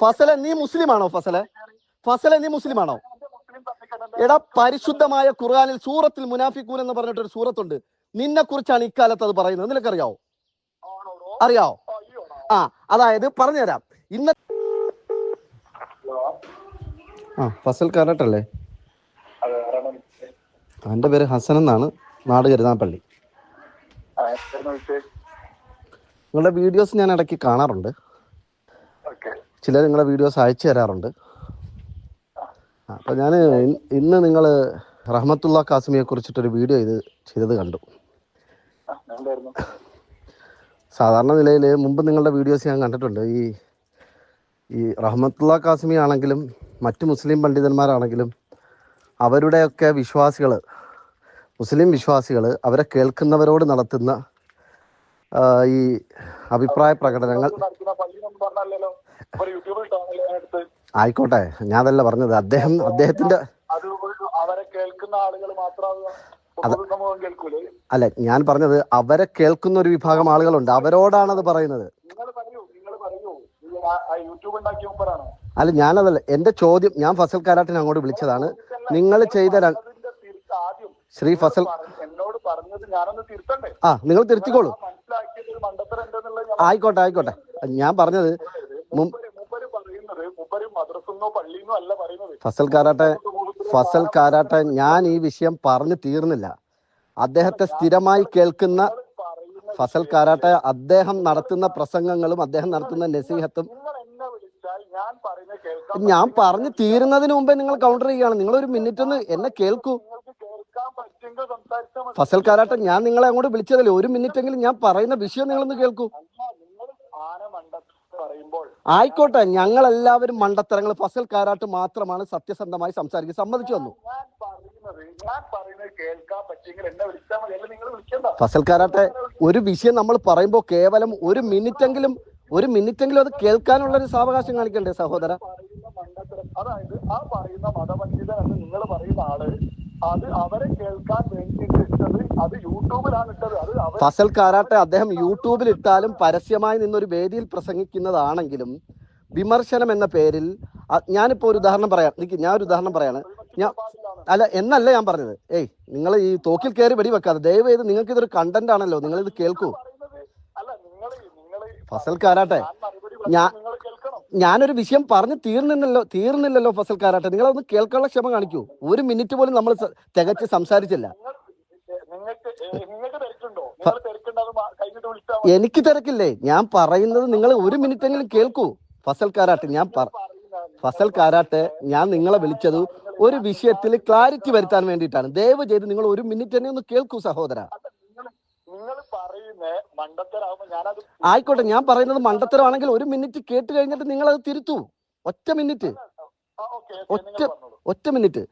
ഫസലെ നീ മുസ്ലിമാണോ ഫസലെ? ഫസലെ നീ മുസ്ലിമാണോ? എടാ പരിശുദ്ധമായ ഖുർആാനിൽ സൂറത്തിൽ മുനാഫിക്കൂൻ എന്ന് പറഞ്ഞിട്ട് ഒരു സൂറത്തുണ്ട്. നിന്നെ കുറിച്ചാണ് ഇക്കാലത്ത് അത് പറയുന്നത്. നിനക്കറിയാവോ? അറിയാവോ? ആ അതായത് പറഞ്ഞുതരാം. ഇന്ന ആ ഫസൽ കാരട്ടല്ലേ? എന്റെ പേര് ഹസൻ എന്നാണ്. നാട് കരുതാപ്പള്ളി നിങ്ങളുടെ വീഡിയോസ് ഞാൻ ഇടയ്ക്ക് കാണാറുണ്ട്. ചിലർ നിങ്ങളുടെ വീഡിയോസ് അയച്ചു തരാറുണ്ട്. അപ്പോൾ ഞാൻ ഇന്ന് നിങ്ങൾ റഹ്മത്തുള്ള കാസിമിയെ കുറിച്ചിട്ടൊരു വീഡിയോ ഇത് ചെയ്തത് കണ്ടു. സാധാരണ നിലയിൽ മുമ്പ് നിങ്ങളുടെ വീഡിയോസ് ഞാൻ കണ്ടിട്ടുണ്ട്. ഈ ഈ റഹ്മത്തുള്ള കാസിമി ആണെങ്കിലും മറ്റ് മുസ്ലിം പണ്ഡിതന്മാരാണെങ്കിലും അവരുടെയൊക്കെ വിശ്വാസികൾ മുസ്ലിം വിശ്വാസികൾ അവരെ കേൾക്കുന്നവരോട് നടത്തുന്ന ഈ അഭിപ്രായ പ്രകടനങ്ങൾ ആയിക്കോട്ടെ ഞാൻ അതല്ല പറഞ്ഞത്. അദ്ദേഹം അദ്ദേഹത്തിന്റെ അല്ല ഞാൻ പറഞ്ഞത് അവരെ കേൾക്കുന്ന ഒരു വിഭാഗം ആളുകളുണ്ട്. അവരോടാണ് അത് പറയുന്നത് അല്ല ഞാനതല്ല. എന്റെ ചോദ്യം ഞാൻ ഫസൽ കാരാട്ടിനെ അങ്ങോട്ട് വിളിച്ചതാണ്. നിങ്ങൾ ചെയ്ത ശ്രീ ഫസൽ എന്നോട് പറഞ്ഞത് ഞാനൊന്ന് തിരുത്തണ്ടേ? ആ നിങ്ങൾ തിരുത്തിക്കോളൂ. ആയിക്കോട്ടെ ആയിക്കോട്ടെ. ഞാൻ പറഞ്ഞത് ഫസൽ കാരാട്ടെ ഫസൽ കാരാട്ടെ ഞാൻ ഈ വിഷയം പറഞ്ഞു തീർന്നില്ല. അദ്ദേഹത്തെ സ്ഥിരമായി കേൾക്കുന്ന ഫസൽ കാരാട്ടെ അദ്ദേഹം നടത്തുന്ന പ്രസംഗങ്ങളും അദ്ദേഹം നടത്തുന്ന നസീഹത്തും ഞാൻ പറഞ്ഞു തീരുന്നതിന് മുമ്പേ നിങ്ങൾ കൗണ്ടർ ചെയ്യുകയാണ്. നിങ്ങൾ ഒരു മിനിറ്റ് ഒന്ന് എന്നെ കേൾക്കൂ. ഫസൽ കാരാട്ടെ ഞാൻ നിങ്ങളെ അങ്ങോട്ട് വിളിച്ചതല്ലേ? ഒരു മിനിറ്റ് എങ്കിലും ഞാൻ പറയുന്ന വിഷയം നിങ്ങളൊന്ന് കേൾക്കൂ അല്ല നിങ്ങൾ ആന മണ്ടത്ത് പറയുമ്പോൾ ആയിക്കോട്ടെ ഞങ്ങൾ എല്ലാവരും മണ്ടത്തരങ്ങൾ ഫസൽ കാരാട്ട് മാത്രമാണ് സത്യസന്ധമായി സംസാരിക്കുക. സമ്മതിച്ചു വന്നു. ഫസൽ കാരാട്ടെ ഒരു വിഷയം നമ്മൾ പറയുമ്പോൾ കേവലം ഒരു മിനിറ്റ് എങ്കിലും ഒരു മിനിറ്റ് എങ്കിലും അത് കേൾക്കാനുള്ള ഒരു സാവകാശം കാണിക്കണ്ടേ സഹോദര? അതായത് ആ പറയുന്ന മതപണ്ഡിതൻ എന്ന് നിങ്ങൾ പറയുന്ന ആൾ അത് അവരെ കേൾക്കാൻ ഇട്ടത് അത് യൂട്യൂബിലാണ് ഇട്ടത്. അത് ഫസൽ കാരാട്ടെ അദ്ദേഹം യൂട്യൂബിൽ ഇട്ടാലും പരസ്യമായി നിന്നൊരു വേദിയിൽ പ്രസംഗിക്കുന്നതാണെങ്കിലും വിമർശനം എന്ന പേരിൽ ഞാനിപ്പോ ഒരു ഉദാഹരണം പറയാം. നിക്ക് ഞാൻ ഒരു ഉദാഹരണം പറയാണ്. ഞാൻ അല്ല എന്നല്ല ഞാൻ പറഞ്ഞത്. ഏയ് നിങ്ങൾ ഈ തോക്കിൽ കയറി വെടിവെക്കാതെ ദയവ് ചെയ്ത് നിങ്ങൾക്ക് ഇതൊരു കണ്ടന്റ് ആണല്ലോ. നിങ്ങൾ ഇത് കേൾക്കൂ. ഫസൽ കാരാട്ടെ ഞാൻ ഞാനൊരു വിഷയം പറഞ്ഞു തീർന്നില്ലല്ലോ തീർന്നില്ലല്ലോ ഫസൽ കാരാട്ടെ. നിങ്ങളൊന്ന് കേൾക്കാനുള്ള ക്ഷമ കാണിക്കൂ. ഒരു മിനിറ്റ് പോലും നമ്മൾ തികച്ച് സംസാരിച്ചില്ല നിങ്ങൾ നിങ്ങൾക്ക് ഏ, നിങ്ങൾക്ക് തിരക്കുണ്ടോ നിങ്ങൾ തിരക്കുണ്ടോ അത് മാ- കഴിഞ്ഞിട്ട് വിളിച്ചാൽ മതി. എനിക്ക് തിരക്കില്ലേ? ഞാൻ പറയുന്നത് നിങ്ങൾ ഒരു മിനിറ്റ് എങ്കിലും കേൾക്കൂ. ഫസൽ കാരാട്ട് ഞാൻ ഫസൽ കാരാട്ട് ഞാൻ നിങ്ങളെ വിളിച്ചത് ഒരു വിഷയത്തിൽ ക്ലാരിറ്റി വരുത്താൻ വേണ്ടിയിട്ടാണ്. ദയവ് ചെയ്ത് നിങ്ങൾ ഒരു മിനിറ്റ് തന്നെ ഒന്ന് കേൾക്കൂ സഹോദര. ആയിക്കോട്ടെ ഞാൻ പറയുന്നത് മണ്ടത്തരമാണെങ്കിൽ ഒരു മിനിറ്റ് കേട്ട് കഴിഞ്ഞിട്ട് നിങ്ങൾ അത് തിരുത്തു. ഒറ്റ മിനിറ്റ്. ഒറ്റ ഒറ്റ മിനിറ്റ്.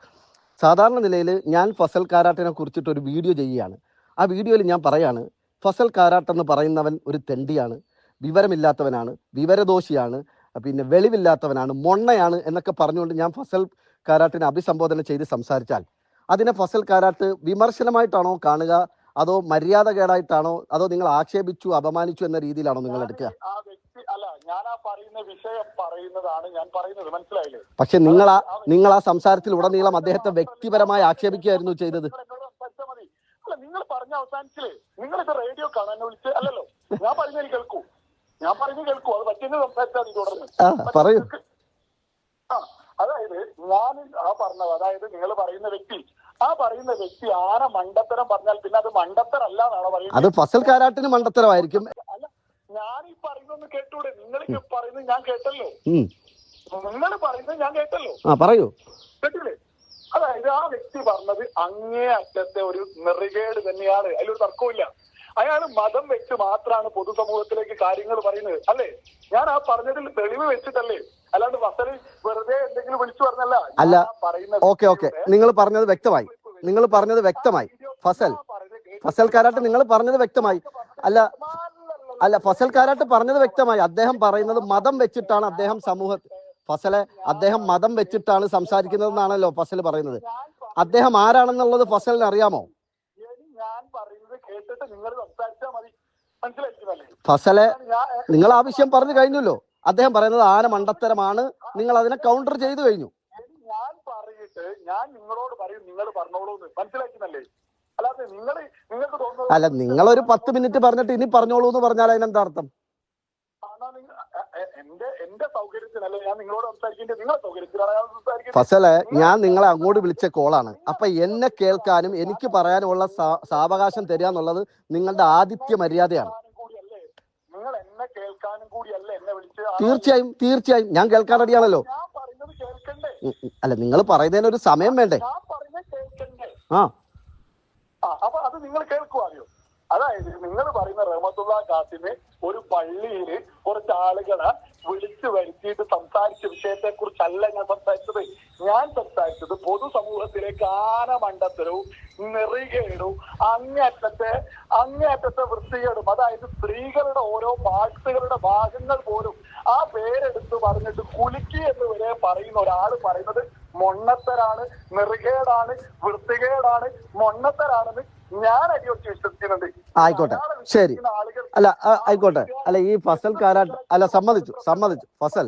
സാധാരണ നിലയിൽ ഞാൻ ഫസൽ കാരാട്ടിനെ കുറിച്ചിട്ട് ഒരു വീഡിയോ ചെയ്യുകയാണ്. ആ വീഡിയോയിൽ ഞാൻ പറയാണ് ഫസൽ കാരാട്ട് എന്ന് പറയുന്നവൻ ഒരു തെണ്ടിയാണ് വിവരമില്ലാത്തവനാണ് വിവരദോഷിയാണ് പിന്നെ വെളിവില്ലാത്തവനാണ് മൊണ്ണയാണ് എന്നൊക്കെ പറഞ്ഞുകൊണ്ട് ഞാൻ ഫസൽ കാരാട്ടിനെ അഭിസംബോധന ചെയ്ത് സംസാരിച്ചാൽ അതിനെ ഫസൽ കാരാട്ട് വിമർശനമായിട്ടാണോ കാണുക? അതോ മര്യാദകേടായിട്ടാണോ? അതോ നിങ്ങൾ ആക്ഷേപിച്ചു അപമാനിച്ചു എന്ന രീതിയിലാണോ നിങ്ങൾ എടുക്കുക? പക്ഷെ നിങ്ങൾ ആ നിങ്ങൾ ആ സംസാരത്തിൽ ഉടനീളം അദ്ദേഹത്തെ വ്യക്തിപരമായി ആക്ഷേപിക്കുകയായിരുന്നു ചെയ്തത് നിങ്ങൾ എന്നോട് സംസാരിച്ചാൽ മതി അല്ല നിങ്ങൾ പറഞ്ഞ അവസാനിച്ചില്ലേ? നിങ്ങൾ ഇത് റേഡിയോ കാണാൻ വിളിച്ച് അല്ലല്ലോ? ഞാൻ പറയുന്നത് കേൾക്കൂ. ഞാൻ പറഞ്ഞ് കേൾക്കൂ. അത് പറ്റിയെന്ന് സംസാരിച്ചാൽ മതി തുടർന്ന്. ആ അതായത് ഞാൻ ആ പറഞ്ഞത് അതായത് നിങ്ങൾ പറയുന്ന വ്യക്തി ആ പറയുന്ന വ്യക്തി ആന മണ്ടത്തരം പറഞ്ഞാൽ പിന്നെ അത് മണ്ടത്തരല്ല എന്നാണ് പറയുന്നത്? അത് ഫസൽ കാരാട്ടിന് മണ്ടത്തരമായിരിക്കും. അല്ല ഞാൻ ഈ പറയുന്നൊന്ന് കേട്ടൂടെ? നിങ്ങൾ പറയുന്നത് ഞാൻ കേട്ടല്ലോ. നിങ്ങൾ പറയുന്നത് ഞാൻ കേട്ടല്ലോ. ആ പറയൂ. കേട്ടില്ലേ? അതായത് ആ വ്യക്തി പറഞ്ഞത്. അങ്ങേ അറ്റത്തെ ഒരു നെറികേട് തന്നെയാണ്. അതിലൊരു തർക്കമില്ല അയാൾ മതം വെച്ച് മാത്രമാണ് പൊതുസമൂഹത്തിലേക്ക് കാര്യങ്ങൾ പറയുന്നത്. അല്ലേ? ഞാൻ ആ പറഞ്ഞതിൽ തെളിവ് വെച്ചിട്ടല്ലേ? അല്ലാണ്ട് വസൽ വെറുതെ എന്തെങ്കിലും വിളിച്ചു പറഞ്ഞല്ല. അല്ല, ഓക്കെ ഓക്കെ. നിങ്ങൾ പറഞ്ഞത് വ്യക്തമായി. നിങ്ങൾ പറഞ്ഞത് വ്യക്തമായി. ഫസൽ. ഫസൽ കാരാട്ട് നിങ്ങൾ പറഞ്ഞത് വ്യക്തമായി. അല്ല അല്ല ഫസൽ കാരാട്ട് പറഞ്ഞത് വ്യക്തമായി. അദ്ദേഹം പറയുന്നത് മതം വെച്ചിട്ടാണ് അദ്ദേഹം സമൂഹ ഫസലെ അദ്ദേഹം മതം വെച്ചിട്ടാണ് സംസാരിക്കുന്നതെന്നാണല്ലോ ഫസൽ പറയുന്നത്. അദ്ദേഹം ആരാണെന്നുള്ളത് ഫസലിന് അറിയാമോ? ഫസലെ നിങ്ങൾ ആ വിഷയം പറഞ്ഞു കഴിഞ്ഞല്ലോ. അദ്ദേഹം പറയുന്നത് ആന മണ്ടത്തരമാണ്. നിങ്ങൾ അതിനെ കൗണ്ടർ ചെയ്തു കഴിഞ്ഞു. ഞാൻ പറയിട്ട് ഞാൻ നിങ്ങളോട് പറയും നിങ്ങൾ പറഞ്ഞോളൂ മനസ്സിലാക്കുന്നല്ലേ അല്ലാതെ നിങ്ങൾ നിങ്ങൾക്ക് അല്ല നിങ്ങളൊരു പത്ത് മിനിറ്റ് പറഞ്ഞിട്ട് ഇനി പറഞ്ഞോളൂ എന്ന് പറഞ്ഞാൽ അതിനെന്താ അർത്ഥം ആണോ നിങ്ങൾ എ- എ- എന്റെ എന്റെ സൗകര്യത്തിനല്ല ഞാൻ നിങ്ങളോട് സംസാരിക്കേണ്ടത് നിങ്ങളെ സൗകര്യത്തിലാണ് ഞാൻ സംസാരിക്കുന്നത് ഫസലെ ഞാൻ നിങ്ങളെ അങ്ങോട്ട് വിളിച്ച കോളാണ്. അപ്പൊ എന്നെ കേൾക്കാനും എനിക്ക് പറയാനുമുള്ള സാവകാശം തരിക എന്നുള്ളത് നിങ്ങളുടെ ആദിത്യ മര്യാദയാണ്. തീർച്ചയായും തീർച്ചയായും. ഞാൻ കേൾക്കാൻ റെഡിയാണല്ലോ. അല്ല നിങ്ങൾ പറയുന്നതിന് ഒരു സമയം വേണ്ടേ? ആ. അപ്പൊ അത് നിങ്ങൾ കേൾക്കുവാറിയോ അതായത് നിങ്ങൾ പറയുന്ന റഹമത്തുള്ള കാസിന് ഒരു പള്ളിയിൽ കുറച്ച് ആളുകളെ വിളിച്ചു വരുത്തിയിട്ട് സംസാരിച്ച വിഷയത്തെ കുറിച്ചല്ല ഞാൻ സംസാരിച്ചത്. ഞാൻ സംസാരിച്ചത് പൊതുസമൂഹത്തിലേക്ക് ആന മണ്ടത്തരവും നെറികേടും അങ്ങേറ്റത്തെ അങ്ങേറ്റത്തെ വൃത്തികേടും അതായത് സ്ത്രീകളുടെ ഓരോ പാട്ടുകളുടെ ഭാഗങ്ങൾ പോലും ആ പേരെടുത്ത് പറഞ്ഞിട്ട് കുലുക്കി എന്ന് വരെ പറയുന്ന ഒരാൾ പറയുന്നത് മൊണ്ണത്തരാണ് നെറുകേടാണ് വൃത്തികേടാണ് മൊണ്ണത്തരാണെന്ന് ഞാൻ അടിയൊക്കെ വിശ്വസിക്കുന്നുണ്ട് ആയിക്കോട്ടെ ശരി. ആളുകൾ അല്ല ആയിക്കോട്ടെ. അല്ല ഈ ഫസൽ കാരാട്ട് അല്ല സമ്മതിച്ചു സമ്മതിച്ചു. ഫസൽ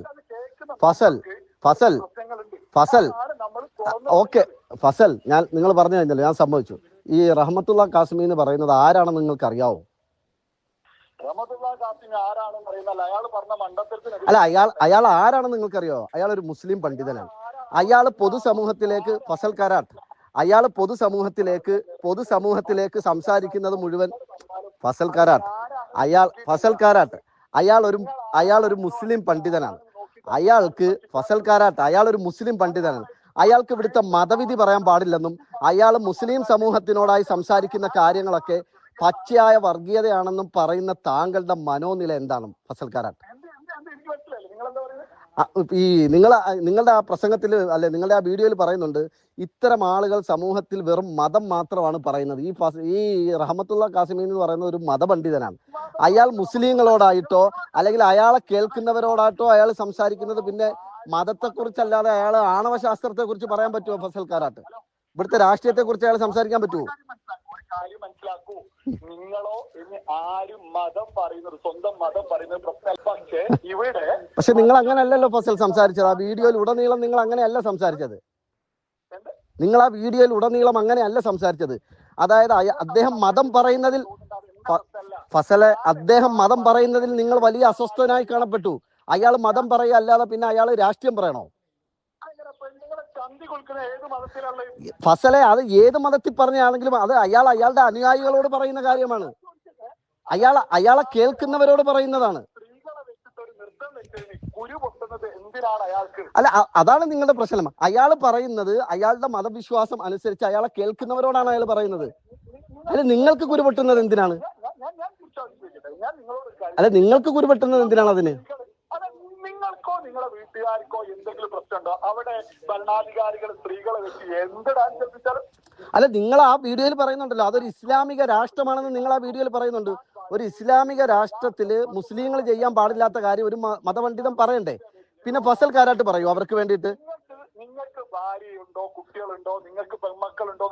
ഫസൽ ഫസൽ ഫസൽ. ഓക്കെ. ഫസൽ ഞാൻ നിങ്ങൾ പറഞ്ഞു കഴിഞ്ഞല്ലോ ഞാൻ സമ്മതിച്ചു. ഈ റഹ്മത്തുള്ള കാസിമി എന്ന് പറയുന്നത് ആരാണെന്ന് നിങ്ങൾക്ക് അറിയാവോ അല്ല അയാൾ അയാൾ ആരാണെന്ന് നിങ്ങൾക്കറിയോ അയാൾ ഒരു മുസ്ലിം പണ്ഡിതനാണ്. അയാൾ പൊതുസമൂഹത്തിലേക്ക് ഫസൽ കാരാട്ട് അയാൾ പൊതുസമൂഹത്തിലേക്ക് പൊതുസമൂഹത്തിലേക്ക് സംസാരിക്കുന്നത് മുഴുവൻ ഫസൽ കാരാട്ട് അയാൾ ഫസൽ കാരാട്ട് അയാൾ ഒരു അയാൾ ഒരു മുസ്ലിം പണ്ഡിതനാണ്. അയാൾക്ക് ഫസൽ കാരാട്ട് അയാൾ ഒരു മുസ്ലിം പണ്ഡിതനാണ്. അയാൾക്ക് ഇവിടുത്തെ മതവിധി പറയാൻ പാടില്ലെന്നും അയാൾ മുസ്ലിം സമൂഹത്തിനോടായി സംസാരിക്കുന്ന കാര്യങ്ങളൊക്കെ പച്ചയായ വർഗീയതയാണെന്നും പറയുന്ന താങ്കളുടെ മനോനില എന്താണ് ഫസൽ കാരാട്ട് എന്ത് എന്ത് എന്ത് എനിക്ക് മനസ്സിലായില്ല നിങ്ങൾ എന്താ പറയുന്നത് ആ, ഈ നിങ്ങൾ നിങ്ങളുടെ ആ പ്രസംഗത്തിൽ അല്ലെ നിങ്ങളുടെ ആ വീഡിയോയിൽ പറയുന്നുണ്ട് ഇത്തരം ആളുകൾ സമൂഹത്തിൽ വെറും മതം മാത്രമാണ് പറയുന്നത്. ഈ ഈ റഹമത്തുള്ള കാസിമി എന്ന് പറയുന്ന ഒരു മതപണ്ഡിതനാണ്. അയാൾ മുസ്ലിങ്ങളോടായിട്ടോ അല്ലെങ്കിൽ അയാളെ കേൾക്കുന്നവരോടായിട്ടോ അയാൾ സംസാരിക്കുന്നത് പിന്നെ മതത്തെക്കുറിച്ചല്ലാതെ അയാൾ ആണവശാസ്ത്രത്തെ കുറിച്ച് പറയാൻ പറ്റുമോ ഫസൽ കാരാട്ട് ഇവിടുത്തെ രാഷ്ട്രീയത്തെ കുറിച്ച് അയാൾ സംസാരിക്കാൻ പറ്റുമോ? നിങ്ങളോ ഇനി ആരും മതം പറയുന്നത് സ്വന്തം മതം പറയുന്നത് പ്രശ്നം പക്ഷേ ഇവിടെ പക്ഷെ നിങ്ങൾ അങ്ങനെയല്ലല്ലോ ഫസൽ സംസാരിച്ചത്. ആ വീഡിയോയിൽ ഉടനീളം നിങ്ങൾ അങ്ങനെയല്ല സംസാരിച്ചത്? നിങ്ങൾ ആ വീഡിയോയിൽ ഉടനീളം അങ്ങനെയല്ല സംസാരിച്ചത്. അതായത് അദ്ദേഹം മതം പറയുന്നതിൽ ഫസലെ അദ്ദേഹം മതം പറയുന്നതിൽ നിങ്ങൾ വലിയ അസ്വസ്ഥനായി കാണപ്പെട്ടു. അയാൾ മതം പറയുക അല്ലാതെ പിന്നെ അയാൾ രാഷ്ട്രീയം പറയണോ അങ്ങനെ പെണ്ണുങ്ങളെ ചന്തി കൊടുക്കുന്ന ഏത് മതത്തിലുള്ള ഫസലെ അത് ഏത് മതത്തിൽ പറഞ്ഞാണെങ്കിലും അത് അയാൾ അയാളുടെ അനുയായികളോട് പറയുന്ന കാര്യമാണ്. അയാൾ അയാളെ കേൾക്കുന്നവരോട് പറയുന്നതാണ്. അല്ല അതാണ് നിങ്ങളുടെ പ്രശ്നം. അയാൾ പറയുന്നത് അയാളുടെ മതവിശ്വാസം അനുസരിച്ച് അയാളെ കേൾക്കുന്നവരോടാണ് അയാൾ പറയുന്നത്. അല്ല നിങ്ങൾക്ക് കുരുപൊട്ടുന്നത് എന്തിനാണ്? അല്ല നിങ്ങൾക്ക് കുരുപൊട്ടുന്നത് എന്തിനാണ് അതിന് സ്ത്രീകൾ അത് നിങ്ങൾക്കോ നിങ്ങളെ വീട്ടുകാർക്കോ എന്തെങ്കിലും പ്രശ്നമുണ്ടോ അവിടെ ഭരണാധികാരികൾ സ്ത്രീകളെ വെച്ച് എന്ത് ഡാൻസ് കളിപ്പിച്ചാലും അല്ല നിങ്ങൾ ആ വീഡിയോയിൽ പറയുന്നുണ്ടല്ലോ അതൊരു ഇസ്ലാമിക രാഷ്ട്രമാണെന്ന് നിങ്ങൾ ആ വീഡിയോയിൽ പറയുന്നുണ്ട്. ഒരു ഇസ്ലാമിക രാഷ്ട്രത്തിൽ മുസ്ലിങ്ങൾ ചെയ്യാൻ പാടില്ലാത്ത കാര്യം ഒരു മതപണ്ഡിതം പറയണ്ടേ? പിന്നെ ഫസൽ കാരാട്ട് പറയൂ അവർക്ക് വേണ്ടിയിട്ട്. നിങ്ങൾക്ക് ഭാര്യയുണ്ടോ കുട്ടികളുണ്ടോ നിങ്ങൾക്ക് പെൺമക്കളുണ്ടോ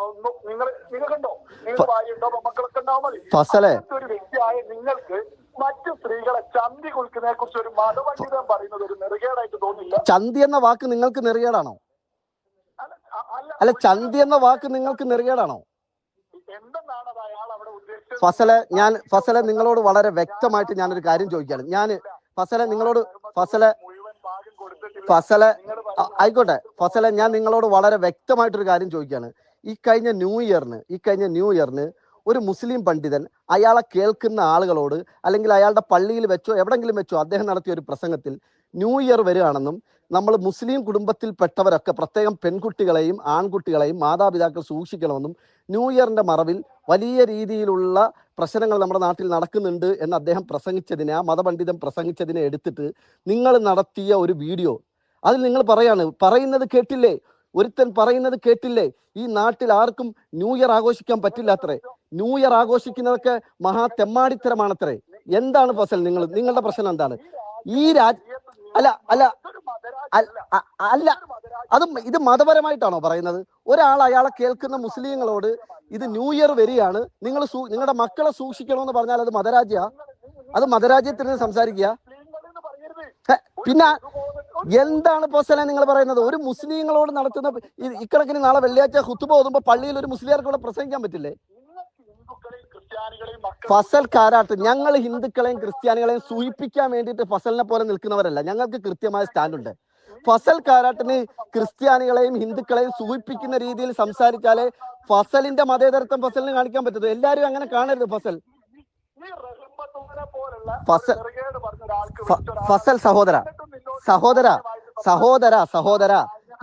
നിങ്ങൾ നിങ്ങൾക്കുണ്ടോ? നിങ്ങൾക്ക് ഭാര്യയുണ്ടോ പെൺമക്കളൊക്കെ ഉണ്ടാവും മതി. ഫസലെ. ഒരു വ്യക്തിയായ നിങ്ങൾക്ക് മറ്റു സ്ത്രീകളെ ചന്തി കുളിക്കുന്നതിനെ കുറിച്ച് ഒരു മതപണ്ഡിതൻ പറയുന്നത് ഒരു നെറുകേടായിട്ട് തോന്നില്ല. ചന്തി എന്ന വാക്ക് നിങ്ങൾക്ക് നെറുകേടാണോ? അല്ല, ചന്തി എന്ന വാക്ക് നിങ്ങൾക്ക് നെറുകേടാണോ? ഫസല ഞാൻ ഫസല നിങ്ങളോട് വളരെ വ്യക്തമായിട്ട് ഞാനൊരു കാര്യം ചോദിക്കുകയാണ്. ഞാൻ ഫസല നിങ്ങളോട് ഫസല ഫസലെ ആയിക്കോട്ടെ. ഫസലെ ഞാൻ നിങ്ങളോട് വളരെ വ്യക്തമായിട്ടൊരു കാര്യം ചോദിക്കുകയാണ്. ഈ കഴിഞ്ഞ ന്യൂ ഇയറിന് ഈ കഴിഞ്ഞ ന്യൂ ഇയറിന് ഒരു മുസ്ലിം പണ്ഡിതൻ അയാളെ കേൾക്കുന്ന ആളുകളോട് അല്ലെങ്കിൽ അയാളുടെ പള്ളിയിൽ വെച്ചോ എവിടെങ്കിലും വെച്ചോ അദ്ദേഹം നടത്തിയ ഒരു പ്രസംഗത്തിൽ ന്യൂ ഇയർ വരികയാണെന്നും നമ്മൾ മുസ്ലിം കുടുംബത്തിൽപ്പെട്ടവരൊക്കെ പ്രത്യേകം പെൺകുട്ടികളെയും ആൺകുട്ടികളെയും മാതാപിതാക്കൾ സൂക്ഷിക്കണമെന്നും ന്യൂ ഇയറിന്റെ മറവിൽ വലിയ രീതിയിലുള്ള പ്രശ്നങ്ങൾ നമ്മുടെ നാട്ടിൽ നടക്കുന്നുണ്ട് എന്ന് അദ്ദേഹം പ്രസംഗിച്ചതിനെ ആ മതപണ്ഡിതൻ പ്രസംഗിച്ചതിനെ എടുത്തിട്ട് നിങ്ങൾ നടത്തിയ ഒരു വീഡിയോ. അതിൽ നിങ്ങൾ പറയാണ് പറയുന്നത് കേട്ടില്ലേ? ഒരുത്തൻ പറയുന്നത് കേട്ടില്ലേ? ഈ നാട്ടിൽ ആർക്കും ന്യൂ ഇയർ ആഘോഷിക്കാൻ പറ്റില്ലാത്രേ. ന്യൂ ഇയർ ആഘോഷിക്കുന്നതൊക്കെ മഹാ തെമ്മാടിത്തരമാണത്രേ. എന്താണ് ഫസൽ നിങ്ങൾ നിങ്ങളുടെ പ്രശ്നം എന്താണ്? ഈ രാജ് അല്ല അല്ല അല്ല അത് ഇത് മതപരമായിട്ടാണോ പറയുന്നത്? ഒരാൾ അയാളെ കേൾക്കുന്ന മുസ്ലിങ്ങളോട് ഇത് ന്യൂ ഇയർ വരികയാണ്. നിങ്ങൾ നിങ്ങളുടെ മക്കളെ സൂക്ഷിക്കണമെന്ന് പറഞ്ഞാൽ അത് മതരാജ്യ അത് മതരാജ്യത്തിന് സംസാരിക്കുക. പിന്നെ എന്താണ് പോസല നിങ്ങൾ പറയുന്നത്? ഒരു മുസ്ലിങ്ങളോട് നടത്തുന്ന ഇക്കണക്കിന് നാളെ വെള്ളിയാഴ്ച ഹുത്തുബ ഓതുമ്പോ പള്ളിയിൽ ഒരു മുസ്ലിയാർക്ക് ഇവിടെ പ്രസംഗിക്കാൻ പറ്റില്ലേ നിങ്ങൾക്ക് ഹിന്ദുക്കളെയും ക്രിസ്ത്യാനികളെയും മക്കൾ ഫസൽ കാരാട്ട് ഞങ്ങൾ ഹിന്ദുക്കളെയും ക്രിസ്ത്യാനികളെയും സൂചിപ്പിക്കാൻ വേണ്ടിയിട്ട് ഫസലിനെ പോലെ നിൽക്കുന്നവരല്ല. ഞങ്ങൾക്ക് കൃത്യമായ സ്റ്റാൻഡ് ഉണ്ട് ഫസൽ കാരാട്ടിന് ക്രിസ്ത്യാനികളെയും ഹിന്ദുക്കളെയും സൂചിപ്പിക്കുന്ന രീതിയിൽ സംസാരിച്ചാലേ ഫസലിന്റെ മതേതരത്വം ഫസലിന് കാണിക്കാൻ പറ്റത്തു എല്ലാരും അങ്ങനെ കാണരുത് ഫസൽ. ഫസൽ- ഫസൽ സഹോദര സഹോദര സഹോദര സഹോദര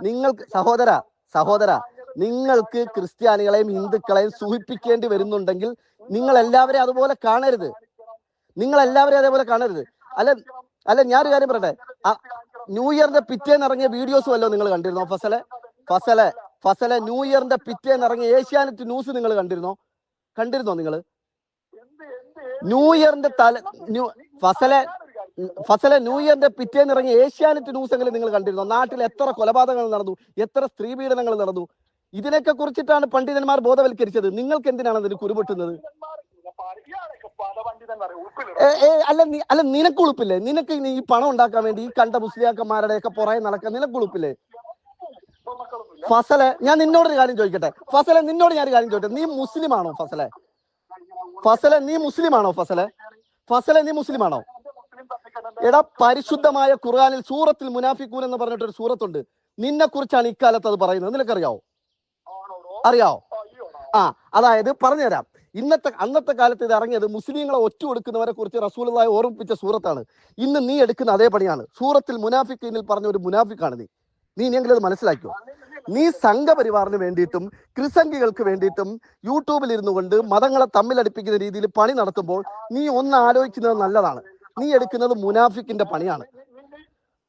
നിങ്ങൾക്ക് സഹോദര സഹോദര നിങ്ങൾക്ക് ക്രിസ്ത്യാനികളെയും ഹിന്ദുക്കളെയും സൂചിപ്പിക്കേണ്ടി വരുന്നുണ്ടെങ്കിൽ നിങ്ങൾ എല്ലാവരെയും അതുപോലെ കാണരുത്. നിങ്ങൾ എല്ലാവരെയും അതേപോലെ കാണരുത്. അല്ല അല്ല ഞാനൊരു കാര്യം പറയട്ടെ? ന്യൂ ഇയറിന്റെ പിറ്റേന്ന് ഇറങ്ങിയ വീഡിയോസ് അല്ലോ നിങ്ങൾ കണ്ടിരുന്നോ? ഫസലെ? ഫസലെ? ഫസലെ ന്യൂ ഇയറിന്റെ പിറ്റേന്ന് ഇറങ്ങിയ ഏഷ്യാനെറ്റ് ന്യൂസ് നിങ്ങൾ കണ്ടിരുന്നോ? കണ്ടിരുന്നോ നിങ്ങൾ? ന്യൂ ഇയറിന്റെ തല ന്യൂ ഫസലെ ഫസലെ ന്യൂ ഇയറിന്റെ പിറ്റേന്ന് ഇറങ്ങിയ ഏഷ്യാനെറ്റ് ന്യൂസ് എങ്കിലും നിങ്ങൾ കണ്ടിരുന്നോ? നാട്ടിൽ എത്ര കൊലപാതകങ്ങൾ നടന്നു? എത്ര സ്ത്രീ പീഡനങ്ങൾ നടന്നു? ഇതിനൊക്കെ കുറിച്ചിട്ടാണ് പണ്ഡിതന്മാർ ബോധവൽക്കരിച്ചത്. നിങ്ങൾക്ക് എന്തിനാണ് അതിന് കുരുപൊട്ടുന്നത്? അല്ല അല്ല നിനക്ക് ഉളുപ്പില്ലേ? നിനക്ക് ഈ പണം ഉണ്ടാക്കാൻ വേണ്ടി ഈ കണ്ട മുസ്ലിയാക്കന്മാരുടെ ഒക്കെ പുറകെ നടക്കാൻ നിനക്ക് ഉളുപ്പില്ലേ? ഫസലെ ഞാൻ നിന്നോട് ഒരു കാര്യം ചോദിക്കട്ടെ. ഫസലെ നിന്നോട് ഞാൻ ഒരു കാര്യം ചോദിക്കട്ടെ. നീ മുസ്ലിം ആണോ ഫസലെ? ഫസലെ നീ മുസ്ലിം ആണോ ഫസലെ? ഫസലെ നീ മുസ്ലിം ആണോ എടാ പരിശുദ്ധമായ ഖുർആാനിൽ സൂറത്തിൽ മുനാഫിക്കൂൻ എന്ന് പറഞ്ഞിട്ടൊരു സൂറത്തുണ്ട്. നിന്നെ കുറിച്ചാണ് ഇക്കാലത്ത് അത് പറയുന്നത്. നിനക്കറിയാവോ? അറിയാവോ? ആ അതായത് പറഞ്ഞുതരാം. ഇന്നത്തെ അന്നത്തെ കാലത്ത് ഇത് ഇറങ്ങിയത് മുസ്ലിങ്ങളെ ഒറ്റ കൊടുക്കുന്നവരെ കുറിച്ച് റസൂലായി ഓർമ്മിപ്പിച്ച സൂറത്താണ്. ഇന്ന് നീ എടുക്കുന്ന അതേ പണിയാണ്. സൂറത്തിൽ മുനാഫിക്കീനിൽ പറഞ്ഞ ഒരു മുനാഫിക്കാണ് നീ. നീ ഇനിയെങ്കിലും അത് മനസ്സിലാക്കിയോ നീ സംഘപരിവാറിന് വേണ്ടിയിട്ടും ക്രിസംഗികൾക്ക് വേണ്ടിയിട്ടും യൂട്യൂബിൽ ഇരുന്നു കൊണ്ട് മതങ്ങളെ തമ്മിലടിപ്പിക്കുന്ന രീതിയിൽ പണി നടത്തുമ്പോൾ നീ ഒന്ന് ആലോചിക്കുന്നത് നല്ലതാണ്. നീ എടുക്കുന്നത് മുനാഫിക്കിന്റെ പണിയാണ്.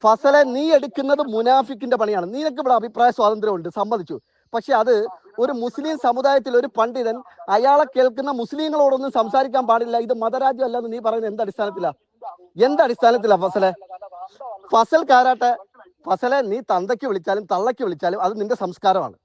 ഫസലെ നീ എടുക്കുന്നത് മുനാഫിക്കിന്റെ പണിയാണ്. നിനക്ക് ഇവിടെ അഭിപ്രായ സ്വാതന്ത്ര്യമുണ്ട്. സമ്മതിച്ചു. പക്ഷെ അത് ഒരു മുസ്ലിം സമുദായത്തിൽ ഒരു പണ്ഡിതൻ അയാളെ കേൾക്കുന്ന മുസ്ലിങ്ങളോടൊന്നും സംസാരിക്കാൻ പാടില്ല. ഇത് മതരാജ്യം അല്ലെന്ന് നീ പറയുന്നത് എന്ത് അടിസ്ഥാനത്തിലാ? എന്ത് അടിസ്ഥാനത്തിലാ ഫസലെ? ഫസൽ കാരാട്ടെ ഫസലെ നീ തന്തയ്ക്ക് വിളിച്ചാലും തള്ളയ്ക്ക് വിളിച്ചാലും അത് നിന്റെ സംസ്കാരമാണ്.